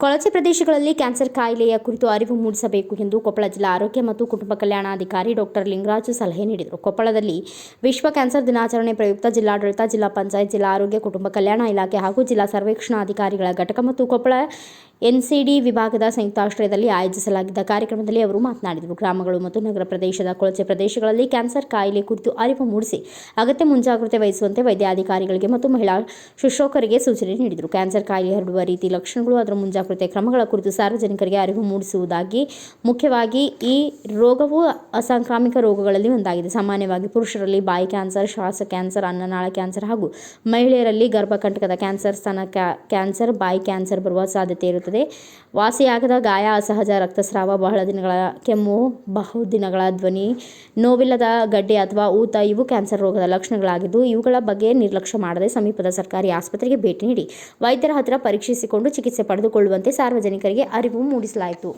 ಕೊಳಚೆ ಪ್ರದೇಶಗಳಲ್ಲಿ ಕ್ಯಾನ್ಸರ್ ಕಾಯಿಲೆಯ ಕುರಿತು ಅರಿವು ಮೂಡಿಸಬೇಕು ಎಂದು ಕೊಪ್ಪಳ ಜಿಲ್ಲಾ ಆರೋಗ್ಯ ಮತ್ತು ಕುಟುಂಬ ಕಲ್ಯಾಣಾಧಿಕಾರಿ ಡಾಕ್ಟರ್ ಲಿಂಗರಾಜು ಸಲಹೆ ನೀಡಿದರು. ಕೊಪ್ಪಳದಲ್ಲಿ ವಿಶ್ವ ಕ್ಯಾನ್ಸರ್ ದಿನಾಚರಣೆ ಪ್ರಯುಕ್ತ ಜಿಲ್ಲಾಡಳಿತ, ಜಿಲ್ಲಾ ಪಂಚಾಯತ್, ಜಿಲ್ಲಾ ಆರೋಗ್ಯ, ಕುಟುಂಬ ಕಲ್ಯಾಣ ಇಲಾಖೆ ಹಾಗೂ ಜಿಲ್ಲಾ ಸರ್ವೇಕ್ಷಣಾಧಿಕಾರಿಗಳ ಘಟಕ ಮತ್ತು ಕೊಪ್ಪಳ ಎನ್ಸಿಡಿ ವಿಭಾಗದ ಸಂಯುಕ್ತಾಶ್ರಯದಲ್ಲಿ ಆಯೋಜಿಸಲಾಗಿದ್ದ ಕಾರ್ಯಕ್ರಮದಲ್ಲಿ ಅವರು ಮಾತನಾಡಿದರು. ಗ್ರಾಮಗಳು ಮತ್ತು ನಗರ ಪ್ರದೇಶದ ಕೊಳಚೆ ಪ್ರದೇಶಗಳಲ್ಲಿ ಕ್ಯಾನ್ಸರ್ ಕಾಯಿಲೆ ಕುರಿತು ಅರಿವು ಮೂಡಿಸಿ ಅಗತ್ಯ ಮುಂಜಾಗ್ರತೆ ವಹಿಸುವಂತೆ ವೈದ್ಯಾಧಿಕಾರಿಗಳಿಗೆ ಮತ್ತು ಮಹಿಳಾ ಶುಶ್ರೂಷಕರಿಗೆ ಸೂಚನೆ ನೀಡಿದರು. ಕ್ಯಾನ್ಸರ್ ಕಾಯಿಲೆ ಹರಡುವ ರೀತಿ ಲಕ್ಷಣಗಳು, ಅದರ ಮುಂಜಾಗ್ರತೆ ಕ್ರಮಗಳ ಕುರಿತು ಸಾರ್ವಜನಿಕರಿಗೆ ಅರಿವು ಮೂಡಿಸುವುದಾಗಿ ಮುಖ್ಯವಾಗಿ ಈ ರೋಗವು ಅಸಾಂಕ್ರಾಮಿಕ ರೋಗಗಳಲ್ಲಿ ಒಂದಾಗಿದೆ. ಸಾಮಾನ್ಯವಾಗಿ ಪುರುಷರಲ್ಲಿ ಬಾಯಿ ಕ್ಯಾನ್ಸರ್, ಶ್ವಾಸ ಕ್ಯಾನ್ಸರ್, ಅನ್ನನಾಳ ಕ್ಯಾನ್ಸರ್ ಹಾಗೂ ಮಹಿಳೆಯರಲ್ಲಿ ಗರ್ಭಕಂಟಕದ ಕ್ಯಾನ್ಸರ್, ಸ್ತನ ಕ್ಯಾ- ಕ್ಯಾನ್ಸರ್, ಬಾಯಿ ಕ್ಯಾನ್ಸರ್ ಬರುವ ಸಾಧ್ಯತೆ ಇರುತ್ತದೆ ವಾಸಿಯಾಗದ ಗಾಯ, ಅಸಹಜ, ರಕ್ತಸ್ರಾವ, ಬಹಳ ದಿನಗಳ ಕೆಮ್ಮು, ಬಹು ದಿನಗಳ ಧ್ವನಿ, ನೋವಿಲ್ಲದ ಗಡ್ಡೆ ಅಥವಾ ಊತ, ಇವು ಕ್ಯಾನ್ಸರ್ ರೋಗದ ಲಕ್ಷಣಗಳಾಗಿದ್ದು, ಇವುಗಳ ಬಗ್ಗೆ ನಿರ್ಲಕ್ಷ್ಯ ಮಾಡದೆ ಸಮೀಪದ ಸರ್ಕಾರಿ ಆಸ್ಪತ್ರೆಗೆ ಭೇಟಿ ನೀಡಿ, ವೈದ್ಯರ ಹತ್ತಿರ ಪರೀಕ್ಷಿಸಿಕೊಂಡು ಚಿಕಿತ್ಸೆ ಪಡೆದುಕೊಳ್ಳುವಂತೆ ಸಾರ್ವಜನಿಕರಿಗೆ ಅರಿವು ಮೂಡಿಸಲಾಯಿತು.